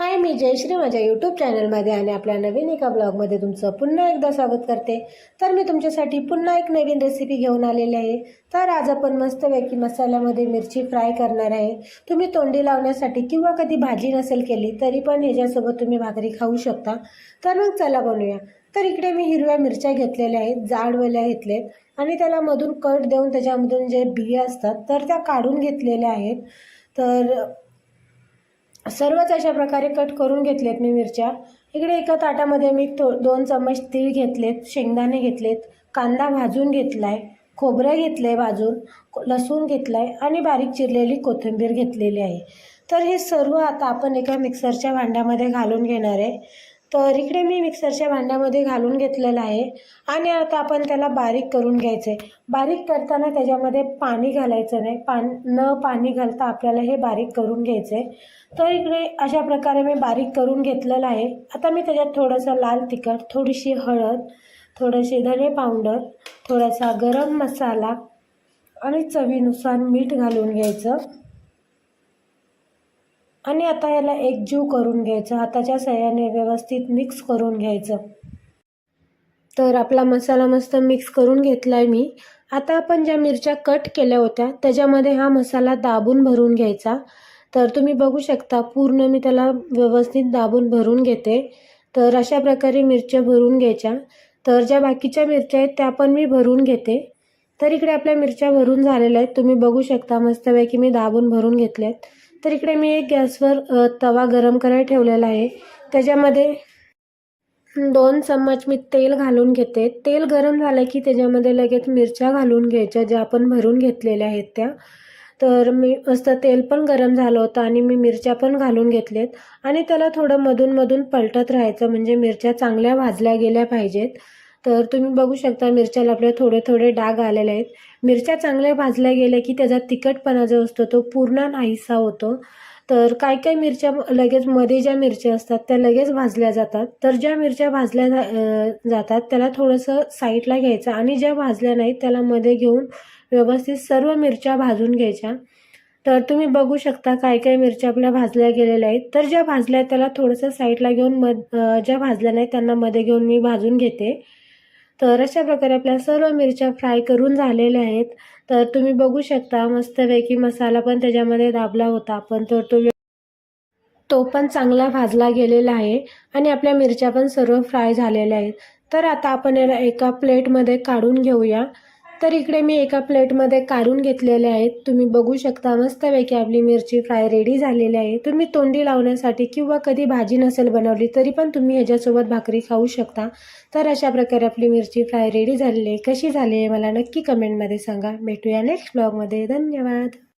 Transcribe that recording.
हाय मी जयश्री माझ्या यूट्यूब चॅनलमध्ये आणि आपल्या नवीन एका ब्लॉगमध्ये तुमचं पुन्हा एकदा स्वागत करते. तर मी तुमच्यासाठी पुन्हा एक नवीन रेसिपी घेऊन आलेली आहे. तर आज आपण मस्तपैकी मसाल्यामध्ये मिरची फ्राय करणार आहे. तुम्ही तोंडी लावण्यासाठी किंवा कधी भाजी नसेल केली तरी पण ह्याच्यासोबत तुम्ही भाकरी खाऊ शकता. तर मग चला बनवूया. तर इकडे मी हिरव्या मिरच्या घेतलेल्या आहेत जाडवाल्या घेतलेत. आणि त्याला मधून कट देऊन त्याच्यामधून जे बिया असतात तर त्या काढून घेतलेल्या आहेत. तर सर्वच अशा प्रकारे कट करून घेतलेत मी मिरच्या. इकडे एका ताटामध्ये मी तो दोन चम्मच तीळ घेतलेत शेंगदाणे घेतलेत कांदा भाजून घेतला आहे खोबरं घेतलं आहे भाजून लसूण घेतलं आहे आणि बारीक चिरलेली कोथिंबीर घेतलेली आहे. तर हे सर्व आता आपण एका मिक्सरच्या भांड्यामध्ये घालून घेणार आहे. तर इकडे मी मिक्सरच्या भांड्यामध्ये घालून घेतलेलं आहे. आणि आता आपण त्याला बारीक करून घ्यायचं आहे बारीक करताना त्याच्यामध्ये पाणी घालायचं नाही. पान न पाणी घालता आपल्याला हे बारीक करून घ्यायचं आहे तर इकडे अशा प्रकारे मी बारीक करून घेतलेलं आहे. आता मी त्याच्यात थोडंसं लाल तिखट थोडीशी हळद थोडेसे धने पावडर थोडासा गरम मसाला आणि चवीनुसार मीठ घालून घ्यायचं. आणि आता याला एकजीव करून घ्यायचं हाताच्या सहाय्याने व्यवस्थित मिक्स करून घ्यायचं. तर आपला मसाला मस्त मिक्स करून घेतला आहे मी. आता आपण ज्या मिरच्या कट केल्या होत्या त्याच्यामध्ये हा मसाला दाबून भरून घ्यायचा. तर तुम्ही बघू शकता पूर्ण मी त्याला व्यवस्थित दाबून भरून घेते. तर अशा प्रकारे मिरच्या भरून घ्यायच्या. तर ज्या बाकीच्या मिरच्या आहेत त्या पण मी भरून घेते. तर इकडे आपल्या मिरच्या भरून झालेल्या आहेत. तुम्ही बघू शकता मस्तपैकी मी दाबून भरून घेतल्या आहेत तर इकडे मी एक गॅसवर तवा गरम करायला ठेवलेला आहे. त्याच्यामध्ये दोन चम्मच मी तेल घालून घेते. तेल गरम झालं की त्याच्यामध्ये लगेच मिरच्या घालून घ्यायच्या ज्या आपण भरून घेतलेल्या आहेत त्या. तर मी मस्त तेल पण गरम झालं होतं आणि मी मिरच्या पण घालून घेतलेत. आणि त्याला थोडं मधून मधून पलटत राहायचं म्हणजे मिरच्या चांगल्या भाजल्या गेल्या पाहिजेत. तर तुम्ही बघू शकता मिरच्याला आपल्या थोडे थोडे डाग आलेले आहेत. मिरच्या चांगल्या भाजल्या गेल्या की त्याचा तिखटपणा जो असतो तो पूर्ण नाहीसा होतो. तर काय काय मिरच्या लगेच मध्ये ज्या मिरच्या असतात त्या लगेच भाजल्या जातात. तर ज्या मिरच्या भाजल्या जा जातात त्याला थोडंसं साईडला घ्यायचं आणि ज्या भाजल्या नाहीत त्याला मध्ये घेऊन व्यवस्थित सर्व मिरच्या भाजून घ्यायच्या. तर तुम्ही बघू शकता काय काय मिरच्या आपल्या भाजल्या गेलेल्या आहेत. तर ज्या भाजल्या आहेत त्याला थोडंसं साईडला घेऊन मध ज्या भाजल्या नाहीत त्यांना मध्ये घेऊन मी भाजून घेते. तर अशा प्रकारे आपल्या सर्व मिरच्या फ्राय करून झालेल्या आहेत. तर तुम्ही बघू शकता मस्तपैकी मसाला पण त्याच्यामध्ये दाबला होता. पण तर तो तो पण चांगला भाजला गेलेला आहे आणि आपल्या मिरच्या पण सर्व फ्राय झालेल्या आहेत. तर आता आपण याला एका प्लेटमध्ये काढून घेऊया. तर इकडे मी एका प्लेटमध्ये काढून घेतलेले आहेत. तुम्ही बघू शकता मस्तपैकी आपली मिरची फ्राय रेडी झालेली आहे. तुम्ही तोंडी लावण्यासाठी किंवा कधी भाजी नसेल बनवली तरी पण तुम्ही ह्याच्यासोबत भाकरी खाऊ शकता. तर अशा प्रकारे आपली मिरची फ्राय रेडी झालेली आहे. कशी झाली आहे मला नक्की कमेंटमध्ये सांगा. भेटूया नेक्स्ट ब्लॉगमध्ये धन्यवाद.